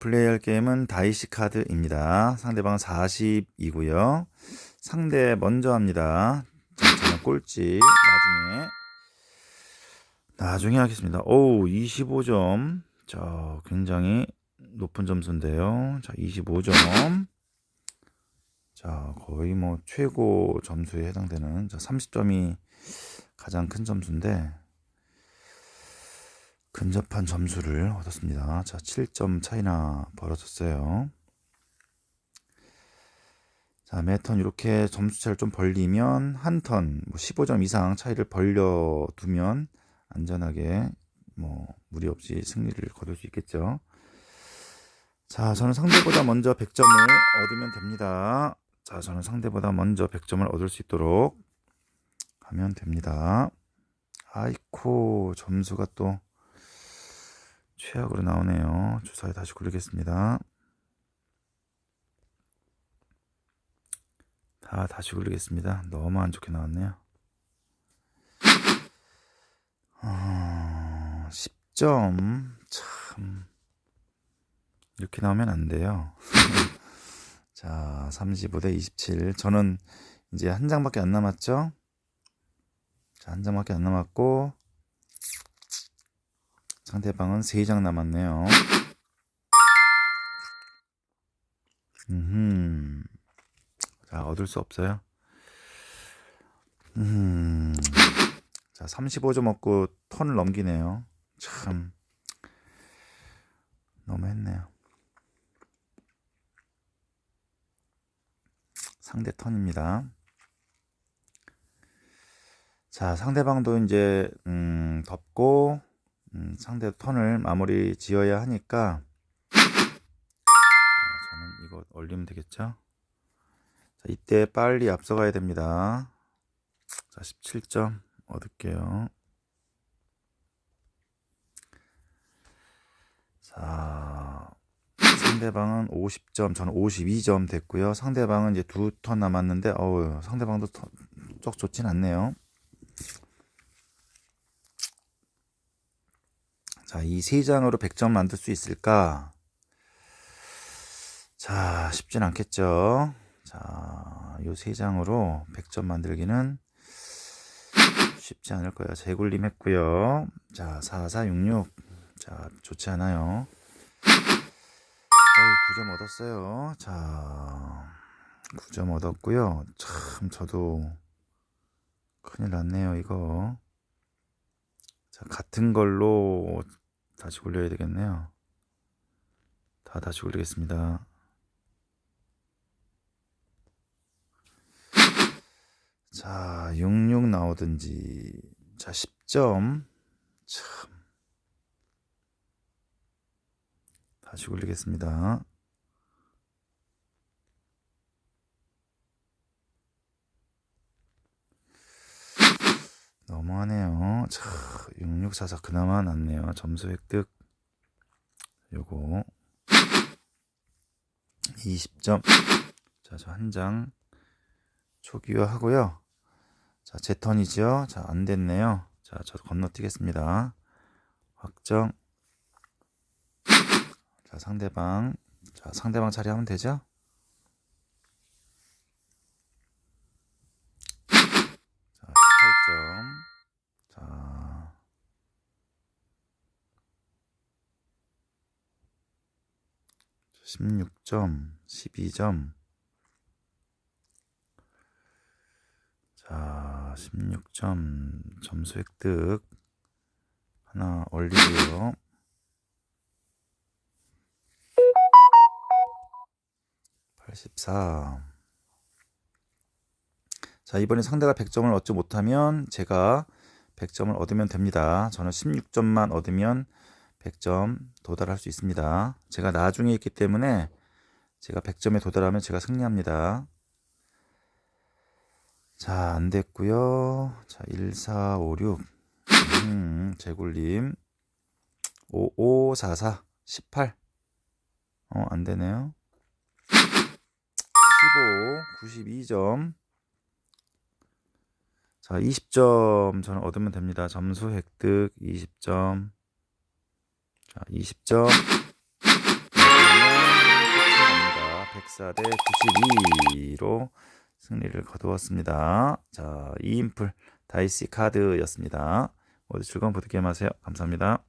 플레이할 게임은 다이시 카드입니다. 상대방은 40이고요. 상대 먼저 합니다. 자, 저는 꼴찌 나중에 나중에 하겠습니다. 오, 25점. 자, 굉장히 높은 점수인데요. 자, 25점. 자, 거의 뭐 최고 점수에 해당되는 자, 30점이 가장 큰 점수인데 근접한 점수를 얻었습니다. 자, 7점 차이나 벌어졌어요. 자, 매턴 이렇게 점수 차를 좀 벌리면 한 턴, 뭐 15점 이상 차이를 벌려 두면 안전하게 뭐 무리 없이 승리를 거둘 수 있겠죠. 자, 저는 상대보다 먼저 100점을 얻으면 됩니다. 자, 저는 상대보다 먼저 100점을 얻을 수 있도록 하면 됩니다. 아이코, 점수가 또 최악으로 나오네요. 주사에 다시 굴리겠습니다. 다 다시 굴리겠습니다. 너무 안 좋게 나왔네요. 어, 10점 참 이렇게 나오면 안 돼요. 자, 35대 27. 저는 이제 한 장밖에 안 남았죠? 자, 한 장밖에 안 남았고 상대방은 3장 남았네요. 음. 자, 얻을 수 없어요. 음. 자, 35점 얻고 턴을 넘기네요. 참. 너무 했네요. 상대 턴입니다. 자, 상대방도 이제 음, 덮고 음, 상대 턴을 마무리 지어야 하니까 자, 저는 이거 올리면 되겠죠? 자, 이때 빨리 앞서가야 됩니다. 자, 17점 얻을게요. 자, 상대방은 50점, 저는 52점 됐고요. 상대방은 이제 두 턴 남았는데, 어우, 상대방도 턴, 썩 좋진 않네요. 자, 이 세 장으로 100점 만들 수 있을까? 자, 쉽진 않겠죠. 자, 요 세 장으로 100점 만들기는 쉽지 않을 거예요. 재굴림 했고요. 자, 4466. 자, 좋지 않아요. 어우, 9점 얻었어요. 자, 9점 얻었고요. 참, 저도 큰일 났네요, 이거. 자, 같은 걸로 다시 굴려야 되겠네요. 다 다시 굴리겠습니다. 자, 66 나오든지. 자, 10점. 참. 다시 굴리겠습니다. 너무하네요. 자, 6644 그나마 낫네요. 점수 획득. 요거 20점. 자, 저 한 장 초기화 하고요. 자, 제 턴이죠. 자, 안 됐네요. 자, 저도 건너뛰겠습니다. 확정. 자, 상대방. 자, 상대방 자리 하면 되죠? 16점, 12점. 자, 16점 점수 획득 하나 올리고요. 팔십사. 자, 이번에 상대가 100점을 얻지 못하면 제가 100점을 얻으면 됩니다. 저는 16점만 얻으면 100점 도달할 수 있습니다. 제가 나중에 있기 때문에 제가 100점에 도달하면 제가 승리합니다. 자, 안 됐고요. 자, 1, 4, 5, 6. 음, 재굴림. 5, 5, 4, 4, 18. 어, 안 되네요. 15, 92점. 자, 20점 저는 얻으면 됩니다. 점수 획득 20점. 자, 20점. 104 대 92로 승리를 거두었습니다. 자, 2인풀 다이시 카드였습니다. 모두 즐거운 보드게임 하세요. 감사합니다.